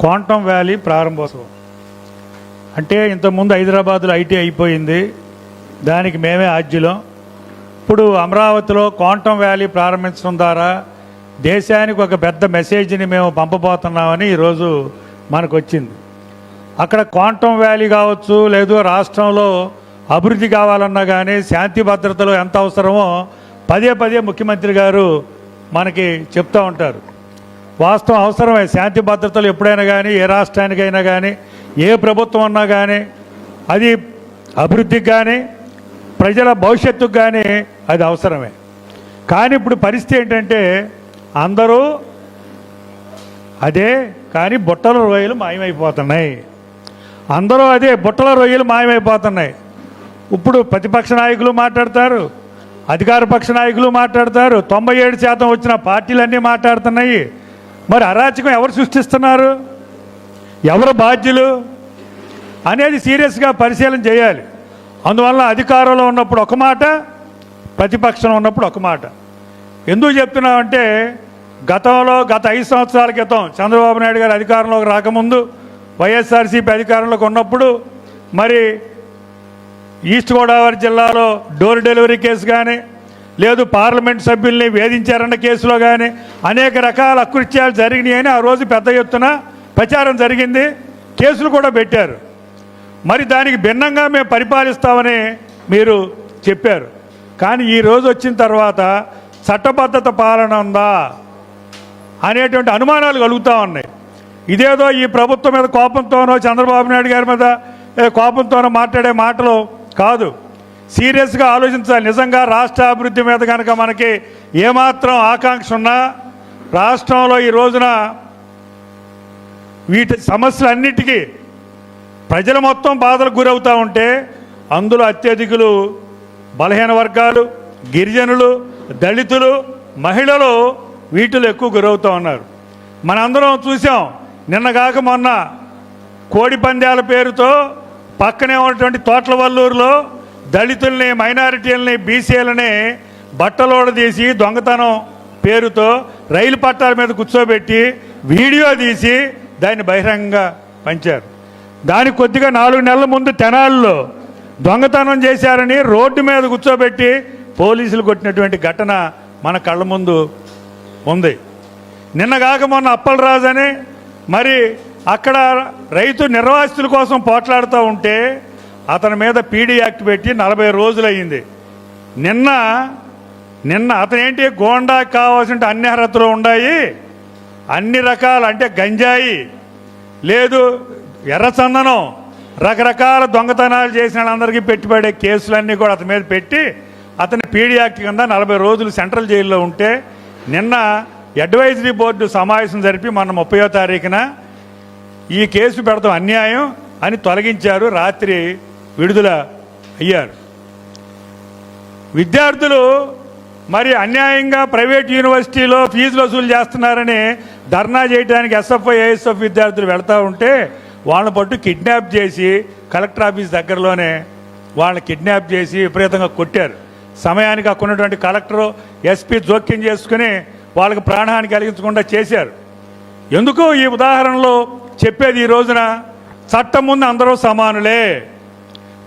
Quantum valley ప్రారంభోత్సవం. అంటే ఇంతకుముందు హైదరాబాద్లో ఐటీ అయిపోయింది. దానికి మేమే ఆద్యులం ఇప్పుడు అమరావతిలో క్వాంటమ్ వ్యాలీ ప్రారంభించడం ద్వారా దేశానికి ఒక పెద్ద మెసేజ్ని మేము పంపబోతున్నామని ఈరోజు మనకు వచ్చింది అక్కడ క్వాంటమ్ వ్యాలీ కావచ్చు లేదు రాష్ట్రంలో అభివృద్ధి కావాలన్నా కానీ శాంతి భద్రతలు ఎంత అవసరమో పదే పదే ముఖ్యమంత్రి గారు మనకి చెప్తూ ఉంటారు. వాస్తవం అవసరమే. శాంతి భద్రతలు ఎప్పుడైనా కానీ ఏ రాష్ట్రానికైనా కానీ ఏ ప్రభుత్వం అన్నా కానీ అది అభివృద్ధికి కానీ ప్రజల భవిష్యత్తుకు కానీ అది అవసరమే. కానీ ఇప్పుడు పరిస్థితి ఏంటంటే అందరూ అదే కానీ బుట్టల రొయ్యలు మాయమైపోతున్నాయి. అందరూ అదే బుట్టల రొయ్యలు మాయమైపోతున్నాయి. ఇప్పుడు ప్రతిపక్ష నాయకులు మాట్లాడతారు అధికార పక్ష నాయకులు మాట్లాడతారు తొంభై ఏడు శాతం వచ్చిన పార్టీలన్నీ మాట్లాడుతున్నాయి. మరి అరాచకం ఎవరు సృష్టిస్తున్నారు? ఎవరు బాధ్యులు? అనేది సీరియస్గా పరిశీలన చేయాలి. అందువల్ల అధికారంలో ఉన్నప్పుడు ఒక మాట ప్రతిపక్షంలో ఉన్నప్పుడు ఒక మాట. ఎందుకు చెప్తున్నామంటే గతంలో గత ఐదు సంవత్సరాల క్రితం చంద్రబాబు నాయుడు గారు అధికారంలోకి రాకముందు వైఎస్ఆర్సీపీ అధికారంలోకి ఉన్నప్పుడు మరి ఈస్ట్ గోదావరి జిల్లాలో డోర్ డెలివరీ కేసు కానీ లేదు పార్లమెంట్ సభ్యుల్ని వేధించారన్న కేసులో కానీ అనేక రకాల అకృత్యాలు జరిగినాయని ఆ రోజు పెద్ద ఎత్తున ప్రచారం జరిగింది. కేసులు కూడా పెట్టారు. మరి దానికి భిన్నంగా మేము పరిపాలిస్తామని మీరు చెప్పారు. కానీ ఈ రోజు వచ్చిన తర్వాత చట్టబద్ధత పాలన ఉందా అనేటువంటి అనుమానాలు కలుగుతూ ఉన్నాయి. ఇదేదో ఈ ప్రభుత్వం మీద కోపంతోనో చంద్రబాబు నాయుడు గారి మీద కోపంతోనో మాట్లాడే మాటలు కాదు. సీరియస్గా ఆలోచించాలి. నిజంగా రాష్ట్ర అభివృద్ధి మీద కనుక మనకి ఏమాత్రం ఆకాంక్ష ఉన్నా రాష్ట్రంలో ఈ రోజున వీటి సమస్యలన్నిటికీ ప్రజలు మొత్తం బాధలకు గురవుతూ ఉంటే అందులో అత్యధికులు బలహీన వర్గాలు గిరిజనులు దళితులు మహిళలు వీటిలో ఎక్కువ గురవుతూ ఉన్నారు. మనందరం చూసాం నిన్న కాక మొన్న కోడి పందాల పేరుతో పక్కనే ఉన్నటువంటి తోట్ల వల్లూరులో దళితుల్ని మైనారిటీలని బీసీలని బట్టలోడ తీసి దొంగతనం పేరుతో రైలు పట్టాల మీద కూర్చోబెట్టి వీడియో తీసి దాన్ని బహిరంగంగా పంచారు. దాని కొద్దిగా నాలుగు నెలల ముందు తెనాల్లో దొంగతనం చేశారని రోడ్డు మీద కూర్చోబెట్టి పోలీసులు కొట్టినటువంటి ఘటన మన కళ్ళ ముందు ఉంది. నిన్న కాక మొన్న అప్పలరాజు అని మరి అక్కడ రైతు నిర్వాసితుల కోసం పోట్లాడుతూ ఉంటే అతని మీద పీడీ యాక్ట్ పెట్టి నలభై రోజులు అయ్యింది నిన్న నిన్న అతనేంటి గోండా కావాల్సిన అన్ని అర్హతలు ఉన్నాయి అన్ని రకాల అంటే గంజాయి లేదు ఎర్రచందనం రకరకాల దొంగతనాలు చేసిన వాళ్ళందరికీ పెట్టుబడే కేసులన్నీ కూడా అతని మీద పెట్టి అతని పీడీ యాక్ట్ కింద నలభై రోజులు సెంట్రల్ జైల్లో ఉంటే నిన్న అడ్వైజరీ బోర్డు సమావేశం జరిపి మొన్న ముప్పయో తారీఖున ఈ కేసు పెడతాం అన్యాయం అని తొలగించారు. రాత్రి విడుదల అయ్యారు. విద్యార్థులు మరి అన్యాయంగా ప్రైవేట్ యూనివర్సిటీలో ఫీజులు వసూలు చేస్తున్నారని ధర్నా చేయడానికి ఎస్ఎఫ్ఐ ఏఎస్ఎఫ్ విద్యార్థులు వెళ్తూ ఉంటే వాళ్ళని పట్టు కిడ్నాప్ చేసి కలెక్టర్ ఆఫీస్ దగ్గరలోనే వాళ్ళని కిడ్నాప్ చేసి విపరీతంగా కొట్టారు. సమయానికి అక్కడ ఉన్నటువంటి కలెక్టరు ఎస్పీ జోక్యం చేసుకుని వాళ్ళకి ప్రాణహాని కలిగించకుండా చేశారు. ఎందుకు ఈ ఉదాహరణలో చెప్పేది ఈ రోజున? చట్టం ముందు అందరూ సమానులే.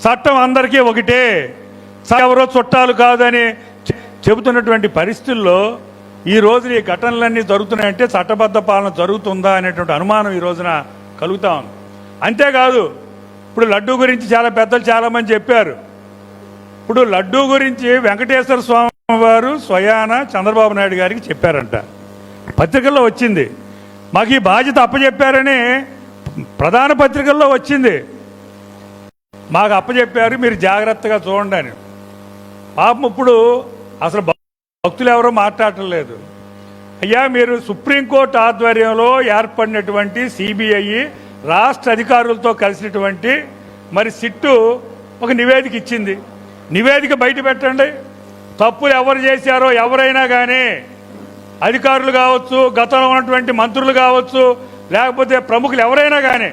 చట్టం అందరికీ ఒకటే. ఎవరో చుట్టాలు కాదని చె- చెబుతున్నటువంటి పరిస్థితుల్లో ఈ రోజున ఈ ఘటనలన్నీ జరుగుతున్నాయంటే చట్టబద్ధ పాలన జరుగుతుందా అనేటువంటి అనుమానం ఈ రోజున కలుగుతా ఉంది. అంతేకాదు ఇప్పుడు లడ్డూ గురించి చాలా పెద్దలు చాలామంది చెప్పారు. ఇప్పుడు లడ్డూ గురించి వెంకటేశ్వర స్వామి వారు స్వయాన చంద్రబాబు నాయుడు గారికి చెప్పారంట. పత్రికల్లో వచ్చింది. మాకు ఈ బాధ్యత అప్పచెప్పారని ప్రధాన పత్రికల్లో వచ్చింది. మాకు అప్పచెప్పారు మీరు జాగ్రత్తగా చూడండి అని. పాపం ఇప్పుడు అసలు భక్తులు ఎవరో మాట్లాడటం లేదు. అయ్యా మీరు సుప్రీంకోర్టు ఆధ్వర్యంలో ఏర్పడినటువంటి సిబిఐ రాష్ట్ర అధికారులతో కలిసినటువంటి మరి సిట్టు ఒక నివేదిక ఇచ్చింది. నివేదిక బయట పెట్టండి. తప్పులు ఎవరు చేశారో ఎవరైనా కానీ అధికారులు కావచ్చు గతంలో ఉన్నటువంటి మంత్రులు కావచ్చు లేకపోతే ప్రముఖులు ఎవరైనా కానీ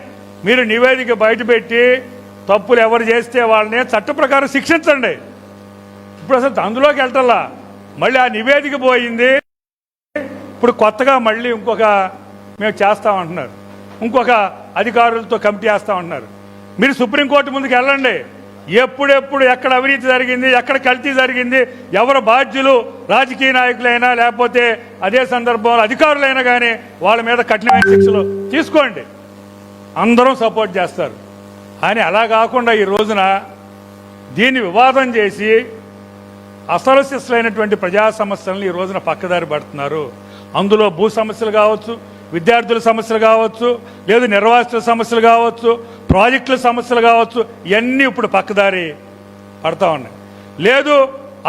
మీరు నివేదిక బయటపెట్టి తప్పులు ఎవరు చేస్తే వాళ్ళని చట్ట ప్రకారం శిక్షించండి. ఇప్పుడు అసలు అందులోకి వెళ్ళటల్లా మళ్ళీ ఆ నివేదిక పోయింది. ఇప్పుడు కొత్తగా మళ్ళీ ఇంకొక మేము చేస్తామంటున్నారు ఇంకొక అధికారులతో కమిటీ చేస్తామంటున్నారు మీరు సుప్రీంకోర్టు ముందుకు వెళ్ళండి. ఎప్పుడెప్పుడు ఎక్కడ అవినీతి జరిగింది ఎక్కడ కల్తీ జరిగింది ఎవరు బాధ్యులు రాజకీయ నాయకులైనా లేకపోతే అదే సందర్భంలో అధికారులైనా కానీ వాళ్ళ మీద కఠినమైన శిక్షలు తీసుకోండి. అందరం సపోర్ట్ చేస్తారు. అని అలా కాకుండా ఈ రోజున దీన్ని వివాదం చేసి అసలసిస్లైనటువంటి ప్రజా సమస్యలను ఈ రోజున పక్కదారి పడుతున్నారు. అందులో భూ సమస్యలు కావచ్చు విద్యార్థుల సమస్యలు కావచ్చు లేదు నిర్వాసితుల సమస్యలు కావచ్చు ప్రాజెక్టుల సమస్యలు కావచ్చు ఇవన్నీ ఇప్పుడు పక్కదారి పడతా ఉన్నాయి. లేదు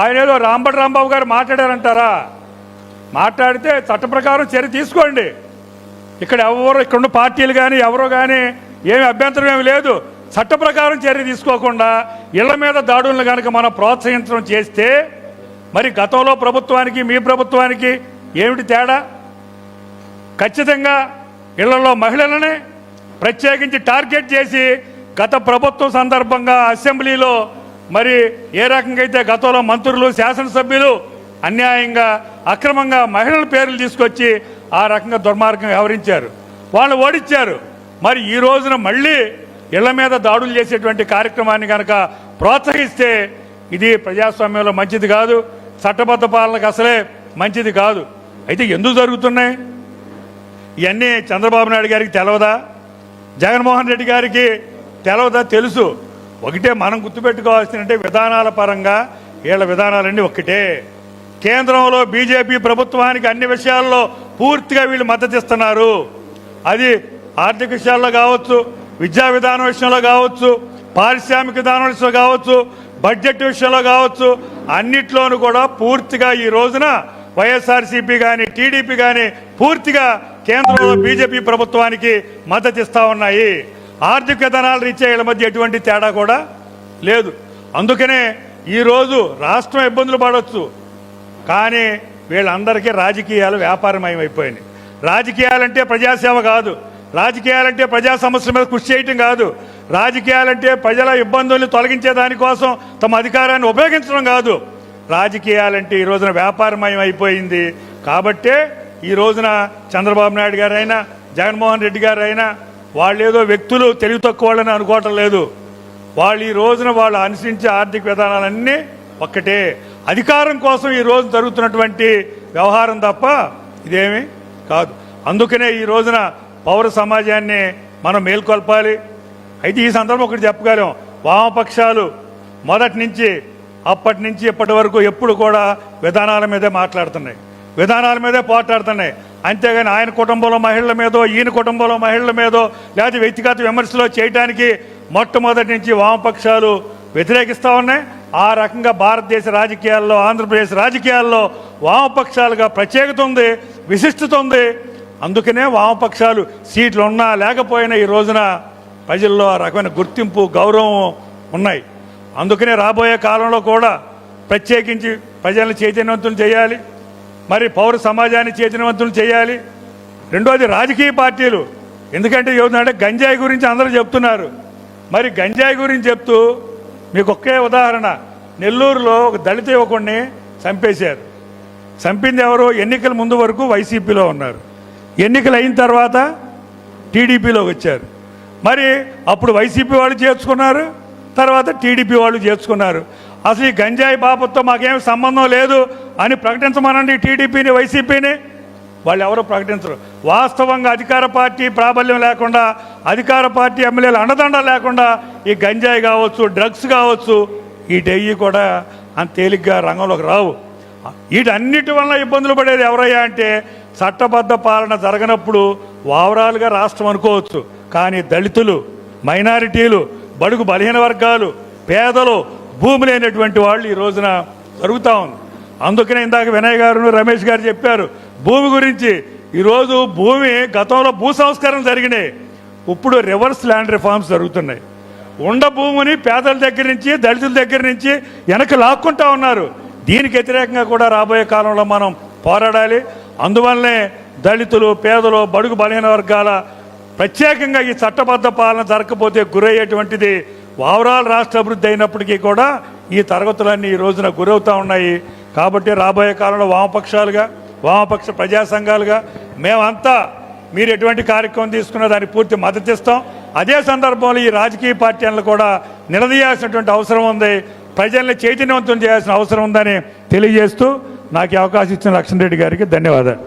ఆయన ఏదో రాంబడి రాంబాబు గారు మాట్లాడారంటారా? మాట్లాడితే చట్ట ప్రకారం చర్య తీసుకోండి. ఇక్కడ ఎవరు ఇక్కడ ఉన్న పార్టీలు కానీ ఎవరో కానీ ఏమి అభ్యంతరం ఏమి లేదు. చట్ట ప్రకారం చర్య తీసుకోకుండా ఇళ్ళ మీద దాడులను కనుక మనం ప్రోత్సహించడం చేస్తే మరి గతంలో ప్రభుత్వానికి మీ ప్రభుత్వానికి ఏమిటి తేడా? ఖచ్చితంగా ఇళ్ళలో మహిళలని ప్రత్యేకించి టార్గెట్ చేసి గత ప్రభుత్వం సందర్భంగా అసెంబ్లీలో మరి ఏ రకంగా అయితే గతంలో మంత్రులు శాసనసభ్యులు అన్యాయంగా అక్రమంగా మహిళల పేర్లు తీసుకొచ్చి ఆ రకంగా దుర్మార్గంగా వ్యవహరించారు. వాళ్ళు ఓడించారు. మరి ఈ రోజున మళ్ళీ ఇళ్ళ మీద దాడులు చేసేటువంటి కార్యక్రమాన్ని కనుక ప్రోత్సహిస్తే ఇది ప్రజాస్వామ్యంలో మంచిది కాదు చట్టబద్ధ పాలనకు అసలే మంచిది కాదు. అయితే ఎందుకు జరుగుతున్నాయి? ఇవన్నీ చంద్రబాబు నాయుడు గారికి తెలవదా? జగన్మోహన్ రెడ్డి గారికి తెలవదా? తెలుసు. ఒకటే మనం గుర్తుపెట్టుకోవాల్సిందంటే విధానాల పరంగా వీళ్ళ విధానాలన్నీ ఒకటే కేంద్రంలో బీజేపీ ప్రభుత్వానికి అన్ని విషయాల్లో పూర్తిగా వీళ్ళు మద్దతు ఇస్తున్నారు. అది ఆర్థిక విషయాల్లో కావచ్చు విద్యా విధానం విషయంలో కావచ్చు పారిశ్రామిక విధానం విషయంలో కావచ్చు బడ్జెట్ విషయంలో కావచ్చు అన్నిట్లోనూ కూడా పూర్తిగా ఈ రోజున వైఎస్ఆర్సీపీ కానీ టీడీపీ కానీ పూర్తిగా కేంద్రంలో బీజేపీ ప్రభుత్వానికి మద్దతు ఇస్తూ ఉన్నాయి. ఆర్థిక విధానాలు రీచేయల వీళ్ళ మధ్య ఎటువంటి తేడా కూడా లేదు. అందుకనే ఈరోజు రాష్ట్రం ఇబ్బందులు పడవచ్చు కానీ వీళ్ళందరికీ రాజకీయాలు వ్యాపారమయం అయిపోయినాయి రాజకీయాలంటే ప్రజాసేవ కాదు. రాజకీయాలంటే ప్రజా సమస్యల మీద కృషి చేయటం కాదు. రాజకీయాలంటే ప్రజల ఇబ్బందుల్ని తొలగించే దానికోసం తమ అధికారాన్ని ఉపయోగించడం కాదు. రాజకీయాలంటే ఈ రోజున వ్యాపారమయం అయిపోయింది. కాబట్టే ఈ రోజున చంద్రబాబు నాయుడు గారైనా జగన్మోహన్ రెడ్డి గారైనా వాళ్ళు ఏదో వ్యక్తులు తెలివి తక్కువ వాళ్ళని అనుకోవటం లేదు. వాళ్ళు ఈ రోజున వాళ్ళు అనుసరించే ఆర్థిక విధానాలన్నీ ఒక్కటే. అధికారం కోసం ఈ రోజు జరుగుతున్నటువంటి వ్యవహారం తప్ప ఇదేమి కాదు. అందుకనే ఈ రోజున పౌర సమాజాన్ని మనం మేల్కొల్పాలి. అయితే ఈ సందర్భం ఒకటి చెప్పగలం. వామపక్షాలు మొదటి నుంచి అప్పటి నుంచి ఇప్పటి వరకు ఎప్పుడు కూడా విధానాల మీదే మాట్లాడుతున్నాయి. విధానాల మీదే పోట్లాడుతున్నాయి. అంతేగాని ఆయన కుటుంబంలో మహిళల మీదో ఈయన కుటుంబంలో మహిళల మీదో లేదా వ్యక్తిగత విమర్శలు చేయడానికి మొట్టమొదటి నుంచి వామపక్షాలు వ్యతిరేకిస్తూ ఉన్నాయి. ఆ రకంగా భారతదేశ రాజకీయాల్లో ఆంధ్రప్రదేశ్ రాజకీయాల్లో వామపక్షాలుగా ప్రత్యేకత ఉంది విశిష్టత ఉంది. అందుకనే వామపక్షాలు సీట్లు ఉన్నా లేకపోయినా ఈ రోజున ప్రజల్లో ఆ రకమైన గుర్తింపు గౌరవం ఉన్నాయి. అందుకనే రాబోయే కాలంలో కూడా ప్రత్యేకించి ప్రజలను చైతన్యవంతులు చేయాలి. మరి పౌర సమాజాన్ని చైతన్యవంతులు చేయాలి. రెండోది రాజకీయ పార్టీలు. ఎందుకంటే ఏమిటంటే గంజాయి గురించి అందరూ చెప్తున్నారు. మరి గంజాయి గురించి చెప్తూ మీకు ఒకే ఉదాహరణ. నెల్లూరులో ఒక దళిత యువకుడిని చంపేశారు. చంపింది ఎవరు? ఎన్నికల ముందు వరకు వైసీపీలో ఉన్నారు. ఎన్నికలు అయిన తర్వాత టీడీపీలోకి వచ్చారు. మరి అప్పుడు వైసీపీ వాళ్ళు చేర్చుకున్నారు తర్వాత టీడీపీ వాళ్ళు చేర్చుకున్నారు. అసలు ఈ గంజాయి బాబుతో మాకేం సంబంధం లేదు అని ప్రకటించమనండి టీడీపీని వైసీపీని. వాళ్ళు ఎవరు ప్రకటించరు. వాస్తవంగా అధికార పార్టీ ప్రాబల్యం లేకుండా అధికార పార్టీ ఎమ్మెల్యేలు అండదండ లేకుండా ఈ గంజాయి కావచ్చు డ్రగ్స్ కావచ్చు ఈ డెయ్యి కూడా అంత తేలిగ్గా రంగంలోకి రావు. వీటన్నిటి వల్ల ఇబ్బందులు పడేది ఎవరయ్యా అంటే చట్టబద్ధ పాలన జరగనప్పుడు ఓవరాల్గా రాష్ట్రం అనుకోవచ్చు. కానీ దళితులు మైనారిటీలు బడుగు బలహీన వర్గాలు పేదలు భూమి లేనటువంటి వాళ్ళు ఈ రోజున జరుగుతూ ఉంది. అందుకనే ఇందాక వినయ్ గారు రమేష్ గారు చెప్పారు భూమి గురించి ఈరోజు భూమి గతంలో భూ సంస్కరణ జరిగినాయి. ఇప్పుడు రివర్స్ ల్యాండ్ రిఫార్మ్స్ జరుగుతున్నాయి. ఉండ భూమిని పేదల దగ్గర నుంచి దళితుల దగ్గర నుంచి వెనక లాక్కుంటా ఉన్నారు. దీనికి వ్యతిరేకంగా కూడా రాబోయే కాలంలో మనం పోరాడాలి. అందువల్లనే దళితులు పేదలు బడుగు బలహీన వర్గాల ప్రత్యేకంగా ఈ చట్టబద్ధ పాలన జరగకపోతే గురయ్యేటువంటిది ఓవరాల్ రాష్ట్ర అభివృద్ధి అయినప్పటికీ కూడా ఈ తరగతులన్నీ ఈ రోజున గురవుతూ ఉన్నాయి. కాబట్టి రాబోయే కాలంలో వామపక్షాలుగా వామపక్ష ప్రజా సంఘాలుగా మేమంతా మీరు ఎటువంటి కార్యక్రమం తీసుకున్నా దానికి పూర్తి మద్దతు ఇస్తాం. అదే సందర్భంలో ఈ రాజకీయ పార్టీలను కూడా నిలదీయాల్సినటువంటి అవసరం ఉంది. ప్రజల్ని చైతన్యవంతం చేయాల్సిన అవసరం ఉందని తెలియజేస్తూ నాకు అవకాశం ఇచ్చిన లక్ష్మణ్ రెడ్డి గారికి ధన్యవాదాలు.